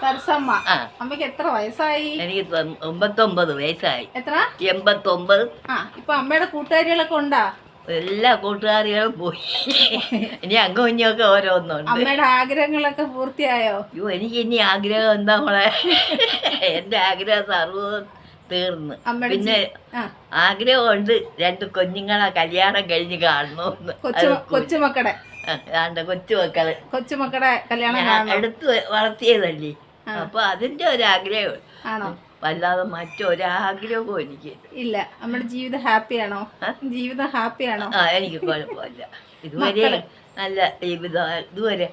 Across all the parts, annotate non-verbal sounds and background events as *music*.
സരസമ്മ. അമ്മയ്ക്ക് എത്ര വയസ്സായി? എനിക്ക് തൊ- ഒമ്പത്തൊമ്പത് വയസ്സായി. എത്ര? എൺപത്തൊമ്പത്. ഇപ്പൊ അമ്മയുടെ കൂട്ടുകാരികളൊക്കെ ഉണ്ടാ? എല്ലാ കൂട്ടുകാരികളും പോയി. ഇനി അങ്ങും ഇനിയൊക്കെ ഓരോന്നുണ്ട്. അമ്മയുടെ ആഗ്രഹങ്ങളൊക്കെ പൂർത്തിയായോ? അയ്യോ എനിക്ക് ഇനി ആഗ്രഹം എന്താ മോളെ? എന്റെ ആഗ്രഹം സർവം തീർന്ന്. പിന്നെ ആഗ്രഹമുണ്ട് രണ്ട് കുഞ്ഞുങ്ങളെ കല്യാണം കഴിഞ്ഞ് കാണണമെന്ന് കൊച്ചുമക്കളെ. ആണ്ട് കൊച്ചുമക്കൾ കൊച്ചുമക്കളെ കല്യാണം എടുത്ത് വളർത്തിയതല്ലേ. അപ്പൊ അതിന്റെ ഒരു ആഗ്രഹം ആണോ? വല്ലാതെ മറ്റൊരാഗ്രഹവും എനിക്ക്. ഇല്ല. നമ്മുടെ ജീവിതം ഹാപ്പിയാണോ ജീവിതം ഹാപ്പിയാണോ ആ എനിക്ക് കുഴപ്പമില്ല. ഇതുവരെ നല്ല ജീവിതം ഇതുവരെ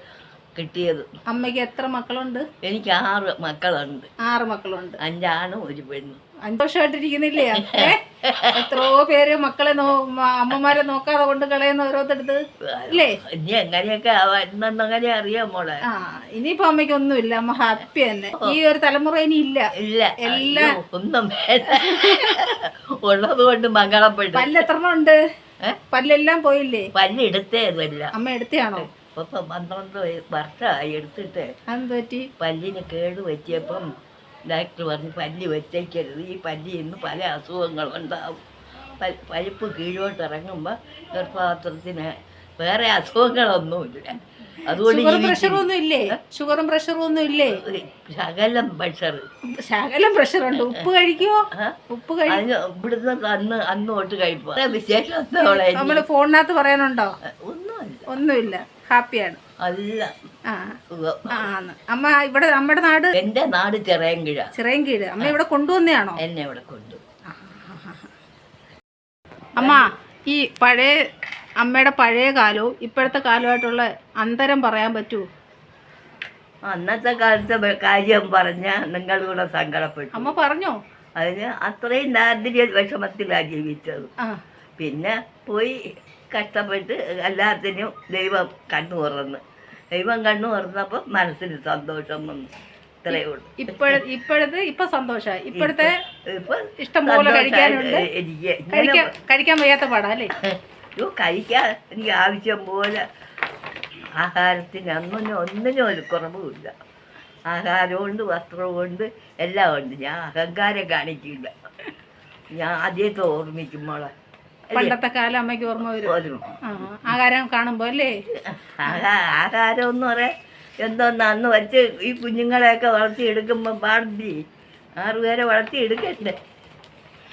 കിട്ടിയത്. അമ്മയ്ക്ക് എത്ര മക്കളുണ്ട്? എനിക്ക് ആറ് മക്കളുണ്ട്. ആറ് മക്കളുണ്ട്. അഞ്ചാണ് ഒരു പെണ്ണും. സന്തോഷമായിട്ടിരിക്കുന്നില്ലേ? എത്രയോ പേര് മക്കളെ നോ അമ്മമാരെ നോക്കാതെ കൊണ്ട് കളയുന്ന ഓരോരുത്തടുത്ത് അല്ലേ ഇനി എങ്ങനെയൊക്കെ ആവാന്നങ്ങനെ അറിയാം മോളെ. ആ ഇനിയിപ്പോ അമ്മയ്ക്ക് ഒന്നുമില്ല. അമ്മ ഹാപ്പി തന്നെ. ഈ ഒരു തലമുറ ഇനി ഇല്ല. ഇല്ല. എല്ലാം ഒന്നും ഉള്ളത് കൊണ്ട് മംഗളപ്പെട്ടു പല്ല് എത്ര ഉണ്ട്? പല്ലെല്ലാം പോയില്ലേ? പല്ല് എടുത്തേ അമ്മ എടുത്തയാണോ? ഇപ്പൊ പന്ത്രണ്ട് വർഷമായി എടുത്തിട്ട് പറ്റി പല്ലിന് കേട് പറ്റിയപ്പം ഡോക്ടർ പറഞ്ഞു പല്ല് വെച്ചേക്കരുത്. ഈ പല്ലി ഇന്ന് പല അസുഖങ്ങളുണ്ടാവും. പഴുപ്പ് കീഴോട്ട് ഇറങ്ങുമ്പോൾ ഗർഭപാത്രത്തിന് വേറെ അസുഖങ്ങളൊന്നുമില്ല. അതുകൊണ്ട് ഷുഗറും ജീവിക്കുന്നു. പ്രഷറും ഒന്നും ഇല്ലേ ഷുഗറും പ്രഷറും ഒന്നും ഇല്ലേ ശകലം പ്രഷർ ശകലം പ്രഷർ ഉണ്ട് ഉപ്പ് കഴിക്കോ ഉപ്പ് കഴി അതിന് ഇവിടുന്ന് അന്ന് അന്ന് തൊട്ട് കഴിപ്പോ. വിശേഷം നമ്മൾ ഫോണിനകത്ത് പറയാനുണ്ടോ? ഒന്നുമില്ല. ഒന്നുമില്ല. ഹാപ്പിയാണ്. അല്ല. അമ്മ ഇവിടെ നമ്മുടെ നാട്? എന്റെ നാട് ചിറയൻകിഴ. ചിറയൻകീഴ്. അമ്മ ഇവിടെ കൊണ്ടുവന്നയാണോ എന്നെ ഇവിടെ കൊണ്ടു. അമ്മ ഈ പഴയ അമ്മയുടെ പഴയ കാലവും ഇപ്പോഴത്തെ കാലമായിട്ടുള്ള അന്തരം പറയാൻ പറ്റുമോ അന്നത്തെ കാലത്തെ കാര്യം പറഞ്ഞ നിങ്ങൾ കൂടെ സങ്കടപ്പെട്ടു. അമ്മ പറഞ്ഞോ? അതിന് അത്രയും ദാരിദ്ര്യ വിഷമത്തിലാണ് ജീവിച്ചത്. ആ. പിന്നെ പോയി കഷ്ടപ്പെട്ട് എല്ലാത്തിനും ദൈവം കണ്ണു തുറന്ന്. ദൈവം കണ്ണു തുറന്നപ്പോൾ മനസ്സിന് സന്തോഷം വന്നു. ഇത്രയേ ഉള്ളൂ. ഇപ്പോഴ ഇപ്പോഴത്തെ ഇപ്പൊ സന്തോഷമായി ഇപ്പോഴത്തെ ഇപ്പൊ ഇഷ്ടം പോലെ കഴിക്കാനുണ്ട്. കഴിക്കാൻ വയ്യാത്ത പാടാ അല്ലേ? *laughs* അയ്യോ കഴിക്കാൻ എനിക്ക് ആവശ്യം പോലെ ആഹാരത്തിന് അന്നും ഒന്നിനും ഒരു കുറവുമില്ല. ആഹാരമുണ്ട് വസ്ത്രമുണ്ട് എല്ലാം ഉണ്ട്. ഞാൻ അഹങ്കാരം കാണിക്കില്ല. ഞാൻ ആദ്യത്തെ ഓർമ്മിക്കും മോളെ. പണ്ടത്തെ കാലം അമ്മയ്ക്ക് ഓർമ്മ വരും. ആഹാരം കാണുമ്പോ അല്ലേ? ആഹാ ആഹാരം എന്ന് പറയാൻ എന്തോന്ന് അന്ന് വെച്ച് ഈ കുഞ്ഞുങ്ങളെയൊക്കെ വളർത്തിയെടുക്കുമ്പോൾ പാടി ആറുപേരെ വളർത്തിയെടുക്കണ്ടേ?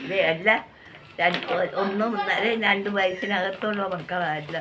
ഇത് അല്ല രണ്ട് ഒന്നും ഒന്നര രണ്ട് വയസ്സിനകത്തുള്ള മക്കളല്ല